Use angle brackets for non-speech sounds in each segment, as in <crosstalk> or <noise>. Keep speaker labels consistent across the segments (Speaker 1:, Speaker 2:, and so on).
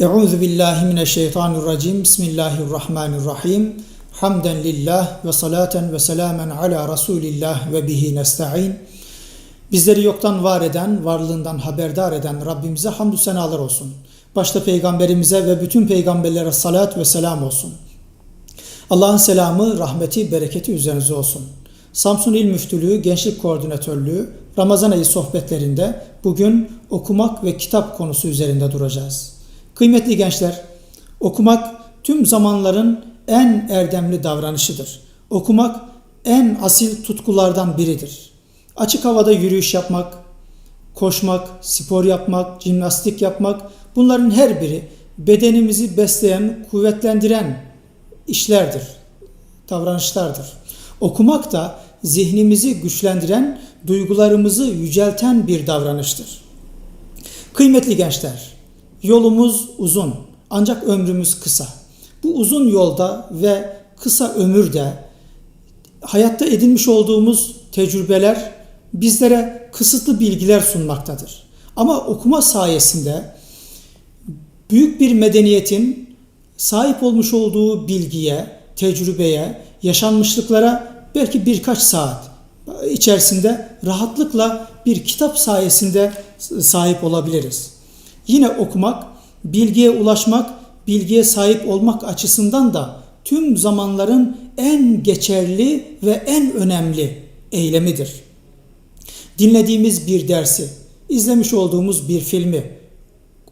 Speaker 1: Euzu billahi mineşşeytanirracim. Bismillahirrahmanirrahim. Hamden lillah ve salaten ve selamen ala Resulillah ve bihi nesta'in. Bizleri yoktan var eden, varlığından haberdar eden Rabbimize hamdü senalar olsun. Başta peygamberimize ve bütün peygamberlere salat ve selam olsun. Allah'ın selamı, rahmeti, bereketi üzerinize olsun. Samsun İl Müftülüğü Gençlik Koordinatörlüğü Ramazan ayı sohbetlerinde bugün okumak ve kitap konusu üzerinde duracağız. Kıymetli gençler, okumak tüm zamanların en erdemli davranışıdır. Okumak en asil tutkulardan biridir. Açık havada yürüyüş yapmak, koşmak, spor yapmak, jimnastik yapmak bunların her biri bedenimizi besleyen, kuvvetlendiren işlerdir, davranışlardır. Okumak da zihnimizi güçlendiren, duygularımızı yücelten bir davranıştır. Kıymetli gençler, yolumuz uzun ancak ömrümüz kısa. Bu uzun yolda ve kısa ömürde hayatta edinmiş olduğumuz tecrübeler bizlere kısıtlı bilgiler sunmaktadır. Ama okuma sayesinde büyük bir medeniyetin sahip olmuş olduğu bilgiye, tecrübeye, yaşanmışlıklara belki birkaç saat içerisinde rahatlıkla bir kitap sayesinde sahip olabiliriz. Yine okumak, bilgiye ulaşmak, bilgiye sahip olmak açısından da tüm zamanların en geçerli ve en önemli eylemidir. Dinlediğimiz bir dersi, izlemiş olduğumuz bir filmi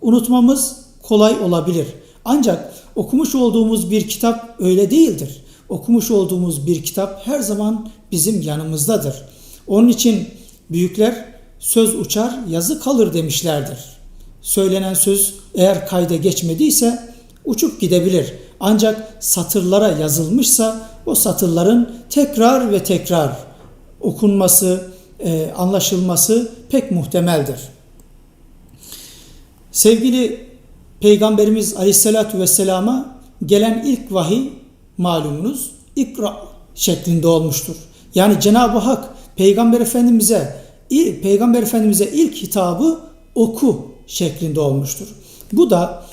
Speaker 1: unutmamız kolay olabilir. Ancak okumuş olduğumuz bir kitap öyle değildir. Okumuş olduğumuz bir kitap her zaman bizim yanımızdadır. Onun için büyükler söz uçar, yazı kalır demişlerdir. Söylenen söz eğer kayda geçmediyse uçup gidebilir. Ancak satırlara yazılmışsa o satırların tekrar ve tekrar okunması, e, anlaşılması pek muhtemeldir. Sevgili Peygamberimiz Aleyhisselatü Vesselam'a gelen ilk vahiy malumunuz ikra şeklinde olmuştur. Yani Cenab-ı Hak Peygamber Efendimiz'e Peygamber Efendimiz'e ilk hitabı oku şeklinde olmuştur. Bu da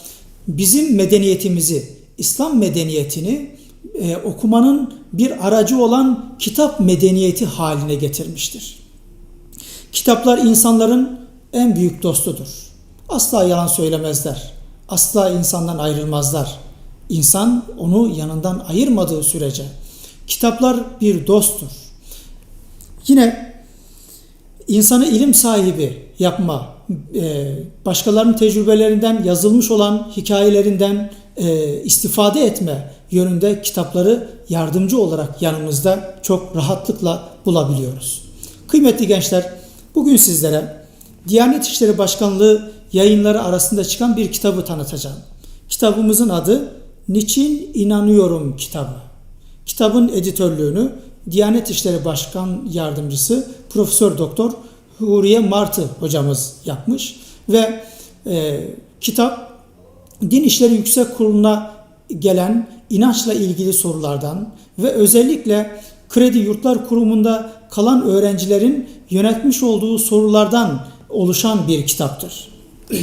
Speaker 1: bizim medeniyetimizi, İslam medeniyetini e, okumanın bir aracı olan kitap medeniyeti haline getirmiştir. Kitaplar insanların en büyük dostudur. Asla yalan söylemezler. Asla insandan ayrılmazlar. İnsan onu yanından ayırmadığı sürece. Kitaplar bir dosttur. Yine insanı ilim sahibi yapma, başkalarının tecrübelerinden, yazılmış olan hikayelerinden e, istifade etme yönünde kitapları yardımcı olarak yanımızda çok rahatlıkla bulabiliyoruz. Kıymetli gençler, bugün sizlere Diyanet İşleri Başkanlığı yayınları arasında çıkan bir kitabı tanıtacağım. Kitabımızın adı Niçin İnanıyorum kitabı. Kitabın editörlüğünü Diyanet İşleri Başkan Yardımcısı Profesör Doktor Huriye Martı hocamız yapmış ve e, kitap Din İşleri Yüksek Kurulu'na gelen inançla ilgili sorulardan ve özellikle Kredi Yurtlar Kurumu'nda kalan öğrencilerin yönetmiş olduğu sorulardan oluşan bir kitaptır. <clears throat>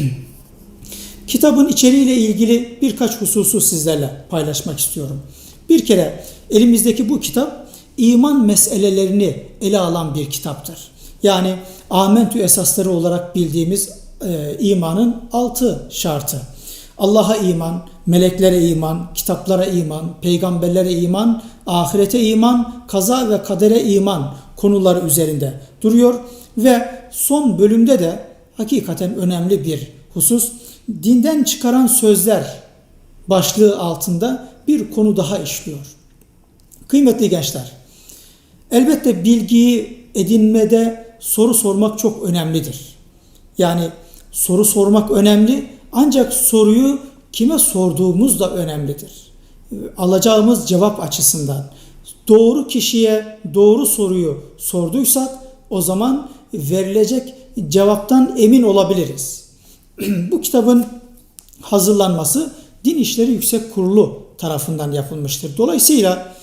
Speaker 1: Kitabın içeriğiyle ilgili birkaç hususu sizlerle paylaşmak istiyorum. Bir kere elimizdeki bu kitap iman meselelerini ele alan bir kitaptır. Yani amentü esasları olarak bildiğimiz e, imanın altı şartı. Allah'a iman, meleklere iman, kitaplara iman, peygamberlere iman, ahirete iman, kaza ve kadere iman konuları üzerinde duruyor ve son bölümde de hakikaten önemli bir husus dinden çıkaran sözler başlığı altında bir konu daha işliyor. Kıymetli gençler, elbette bilgiyi edinmede soru sormak çok önemlidir. Yani soru sormak önemli ancak soruyu kime sorduğumuz da önemlidir. Alacağımız cevap açısından doğru kişiye doğru soruyu sorduysak o zaman verilecek cevaptan emin olabiliriz. <clears throat> Bu kitabın hazırlanması Din İşleri Yüksek Kurulu tarafından yapılmıştır. Dolayısıyla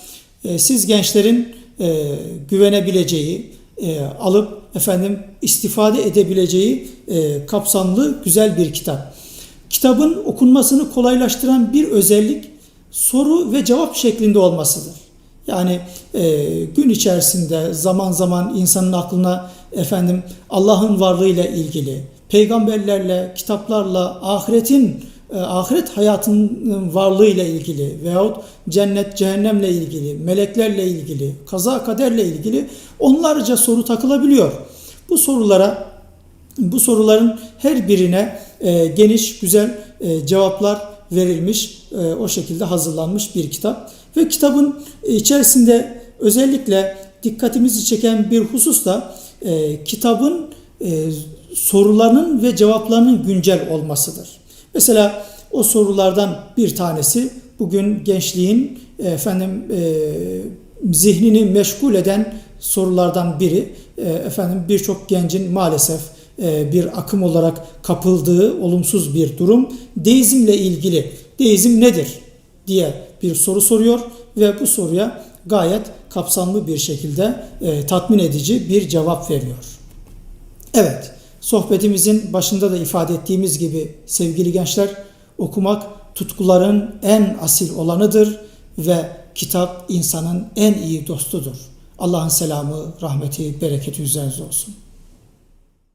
Speaker 1: e, siz gençlerin e, güvenebileceği, e, alıp efendim istifade edebileceği e, kapsamlı güzel bir kitap. Kitabın okunmasını kolaylaştıran bir özellik soru ve cevap şeklinde olmasıdır. Yani e, gün içerisinde zaman zaman insanın aklına efendim Allah'ın varlığıyla ilgili, peygamberlerle, kitaplarla, ahiretin ahiret hayatının varlığıyla ilgili veyahut cennet cehennemle ilgili, meleklerle ilgili, kaza kaderle ilgili onlarca soru takılabiliyor. Bu sorulara bu soruların her birine e, geniş, güzel e, cevaplar verilmiş, e, o şekilde hazırlanmış bir kitap. Ve kitabın içerisinde özellikle dikkatimizi çeken bir husus da e, kitabın e, sorularının ve cevaplarının güncel olmasıdır. Mesela o sorulardan bir tanesi bugün gençliğin efendim e, zihnini meşgul eden sorulardan biri. E, efendim birçok gencin maalesef e, bir akım olarak kapıldığı olumsuz bir durum. Deizmle ilgili deizm nedir diye bir soru soruyor ve bu soruya gayet kapsamlı bir şekilde e, tatmin edici bir cevap veriyor. Evet, sohbetimizin başında da ifade ettiğimiz gibi sevgili gençler okumak tutkuların en asil olanıdır ve kitap insanın en iyi dostudur. Allah'ın selamı, rahmeti, bereketi üzerinize olsun.